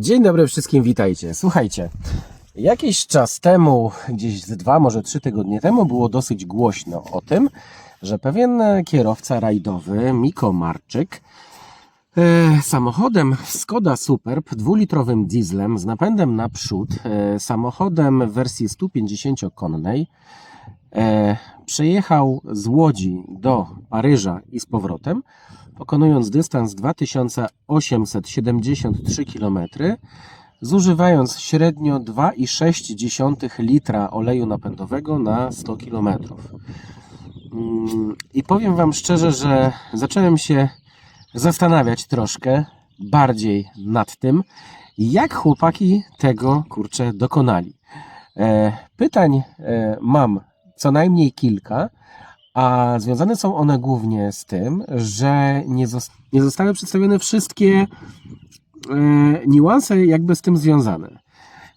Dzień dobry wszystkim, witajcie. Słuchajcie, jakiś czas temu, gdzieś z dwa, może trzy tygodnie temu, było dosyć głośno o tym, że pewien kierowca rajdowy, Miko Marczyk, e, samochodem Skoda Superb, dwulitrowym dieslem z napędem naprzód, e, samochodem w wersji 150-konnej, e, przejechał z Łodzi do Paryża i z powrotem, pokonując dystans 2873 km, zużywając średnio 2,6 litra oleju napędowego na 100 km. Mm, I powiem Wam szczerze, że zacząłem się zastanawiać troszkę bardziej nad tym, jak chłopaki tego kurczę dokonali. E, Pytań e, mam co najmniej kilka, a związane są one głównie z tym, że nie, nie zostały przedstawione wszystkie e, niuanse jakby z tym związane.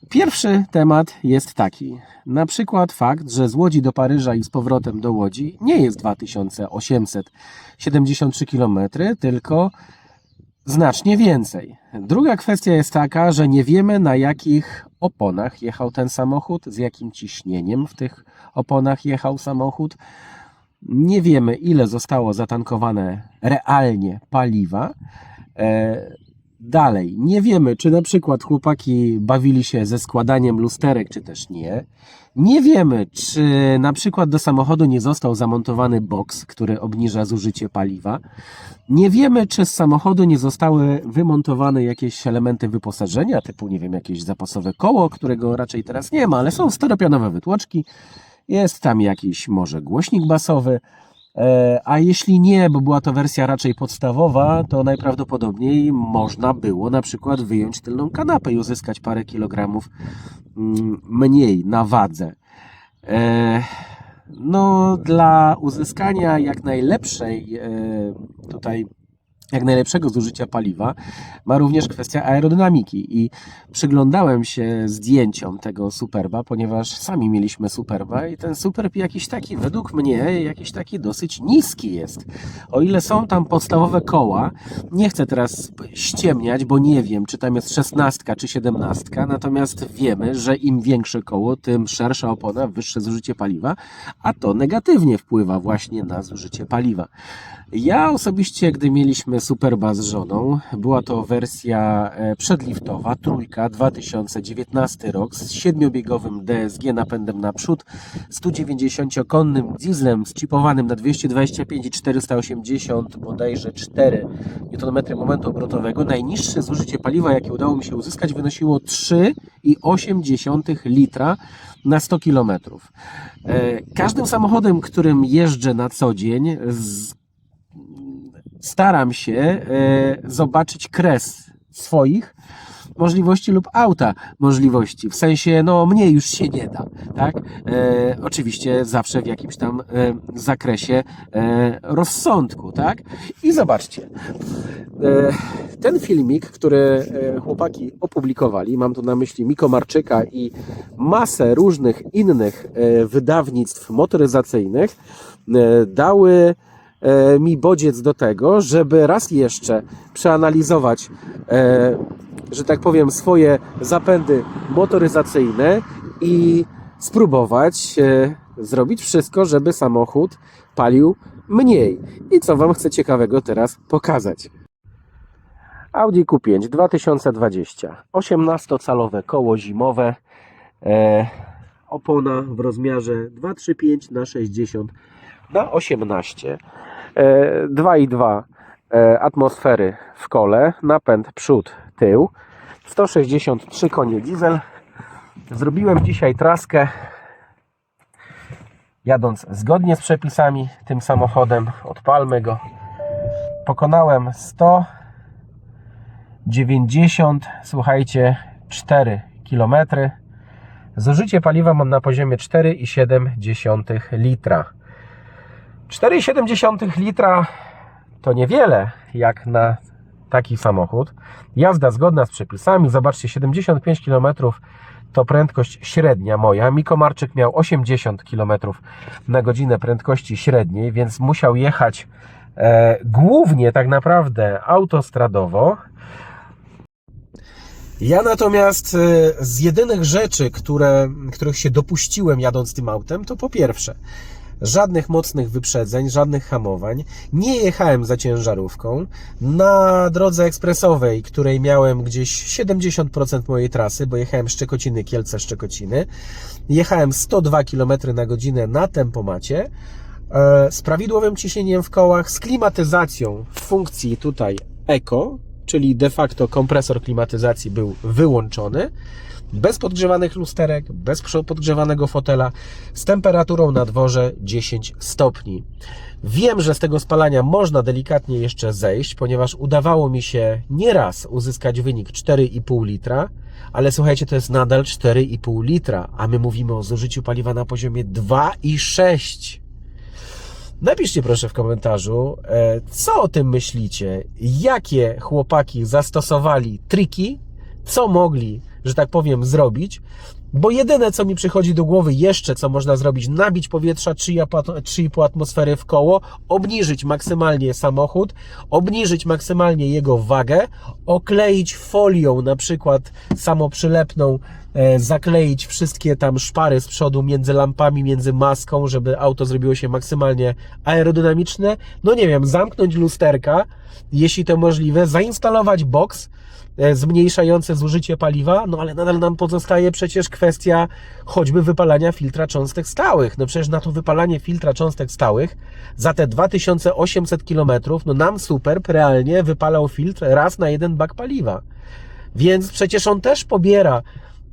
Pierwszy temat jest taki. Na przykład fakt, że z Łodzi do Paryża i z powrotem do Łodzi nie jest 2873 km, tylko znacznie więcej. Druga kwestia jest taka, że nie wiemy na jakich oponach jechał ten samochód, z jakim ciśnieniem w tych oponach jechał samochód. Nie wiemy, ile zostało zatankowane realnie paliwa. E, dalej, nie wiemy, czy na przykład chłopaki bawili się ze składaniem lusterek, czy też nie. Nie wiemy, czy na przykład do samochodu nie został zamontowany boks, który obniża zużycie paliwa. Nie wiemy, czy z samochodu nie zostały wymontowane jakieś elementy wyposażenia, typu, nie wiem, jakieś zapasowe koło, którego raczej teraz nie ma, ale są steropianowe wytłoczki. Jest tam jakiś może głośnik basowy. E, A jeśli nie, bo była to wersja raczej podstawowa, to najprawdopodobniej można było na przykład wyjąć tylną kanapę i uzyskać parę kilogramów mm, mniej na wadze. E, No, dla uzyskania jak najlepszej e, tutaj jak najlepszego zużycia paliwa ma również kwestia aerodynamiki i przyglądałem się zdjęciom tego Superba, ponieważ sami mieliśmy Superba i ten Superb jakiś taki, według mnie, jakiś taki dosyć niski jest. O ile są tam podstawowe koła, nie chcę teraz ściemniać, bo nie wiem, czy tam jest szesnastka czy siedemnastka, natomiast wiemy, że im większe koło, tym szersza opona, wyższe zużycie paliwa, a to negatywnie wpływa właśnie na zużycie paliwa. Ja osobiście, gdy mieliśmy Superba z żoną, była to wersja e, przedliftowa, trójka, 2019 rok, z siedmiobiegowym DSG napędem naprzód, 190-konnym dieslem zchipowanym na 225 i 480, bodajże 4 Nm momentu obrotowego. Najniższe zużycie paliwa, jakie udało mi się uzyskać, wynosiło 3,8 litra na 100 km. Każdym samochodem, którym jeżdżę na co dzień, z staram się e, zobaczyć kres swoich możliwości lub auta możliwości. W sensie, no mniej już się nie da, tak? E, oczywiście zawsze w jakimś tam e, zakresie e, rozsądku, tak? I zobaczcie. E, ten filmik, który e, chłopaki opublikowali, mam tu na myśli Miko Marczyka i masę różnych innych e, wydawnictw motoryzacyjnych, e, dały mi bodziec do tego, żeby raz jeszcze przeanalizować, e, że tak powiem, swoje zapędy motoryzacyjne i spróbować e, zrobić wszystko, żeby samochód palił mniej. I co Wam chcę ciekawego teraz pokazać. Audi Q5 2020. 18-calowe koło zimowe. E, opona w rozmiarze 235 na 60 na 18. E, 2,2 e, atmosfery w kole, napęd przód, tył, 163 konie diesel. Zrobiłem dzisiaj traskę jadąc zgodnie z przepisami tym samochodem. Odpalmy go. Pokonałem 190, słuchajcie, 4 km. Zużycie paliwa mam na poziomie 4,7 litra. 4,7 litra to niewiele jak na taki samochód. Jazda zgodna z przepisami. Zobaczcie, 75 km to prędkość średnia moja. Miko Marczyk miał 80 km na godzinę prędkości średniej, więc musiał jechać e, głównie tak naprawdę autostradowo. Ja natomiast e, z jedynych rzeczy, które, których się dopuściłem jadąc tym autem, to po pierwsze, żadnych mocnych wyprzedzeń, żadnych hamowań. Nie jechałem za ciężarówką. Na drodze ekspresowej, której miałem gdzieś 70% mojej trasy, bo jechałem Szczekociny, Kielce, Szczekociny, jechałem 102 km na godzinę na tempomacie, e, z prawidłowym ciśnieniem w kołach, z klimatyzacją w funkcji tutaj Eco, czyli de facto kompresor klimatyzacji był wyłączony, bez podgrzewanych lusterek, bez podgrzewanego fotela, z temperaturą na dworze 10 stopni. Wiem, że z tego spalania można delikatnie jeszcze zejść, ponieważ udawało mi się nieraz uzyskać wynik 4,5 litra, ale słuchajcie, to jest nadal 4,5 litra, a my mówimy o zużyciu paliwa na poziomie 2,6. Napiszcie proszę w komentarzu, e, co o tym myślicie, jakie chłopaki zastosowali triki, co mogli, że tak powiem, zrobić, bo jedyne, co mi przychodzi do głowy jeszcze, co można zrobić, nabić powietrza 3,5 3,5 atmosfery w koło, obniżyć maksymalnie samochód, obniżyć maksymalnie jego wagę, okleić folią na przykład samoprzylepną, zakleić wszystkie tam szpary z przodu między lampami, między maską, żeby auto zrobiło się maksymalnie aerodynamiczne. No nie wiem, zamknąć lusterka, jeśli to możliwe, zainstalować box, e, zmniejszające zużycie paliwa, no ale nadal nam pozostaje przecież kwestia choćby wypalania filtra cząstek stałych. No przecież na to wypalanie filtra cząstek stałych za te 2800 km, no nam super realnie wypalał filtr raz na jeden bak paliwa. Więc przecież on też pobiera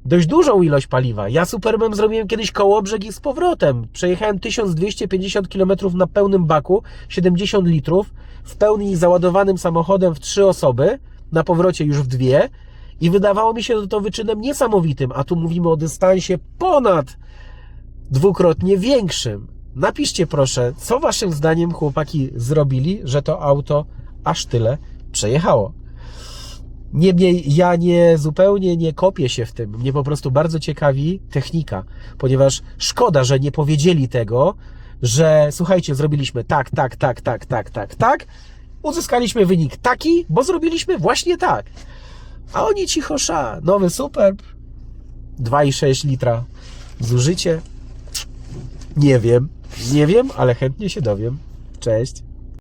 dość dużą ilość paliwa. Ja Superbem zrobiłem kiedyś koło brzegi z powrotem. Przejechałem 1250 km na pełnym baku, 70 litrów, w pełni załadowanym samochodem w trzy osoby, na powrocie już w dwie i wydawało mi się to wyczynem niesamowitym, a tu mówimy o dystansie ponad dwukrotnie większym. Napiszcie proszę, co waszym zdaniem chłopaki zrobili, że to auto aż tyle przejechało. Niemniej ja nie zupełnie nie kopię się w tym. Mnie po prostu bardzo ciekawi technika, ponieważ szkoda, że nie powiedzieli tego, że słuchajcie, zrobiliśmy tak, tak, tak, tak, tak, tak, tak. Uzyskaliśmy wynik taki, bo zrobiliśmy właśnie tak. A oni cicho sza. Nowy Superb 2,6 litra zużycie. Nie wiem, nie wiem, ale chętnie się dowiem. Cześć.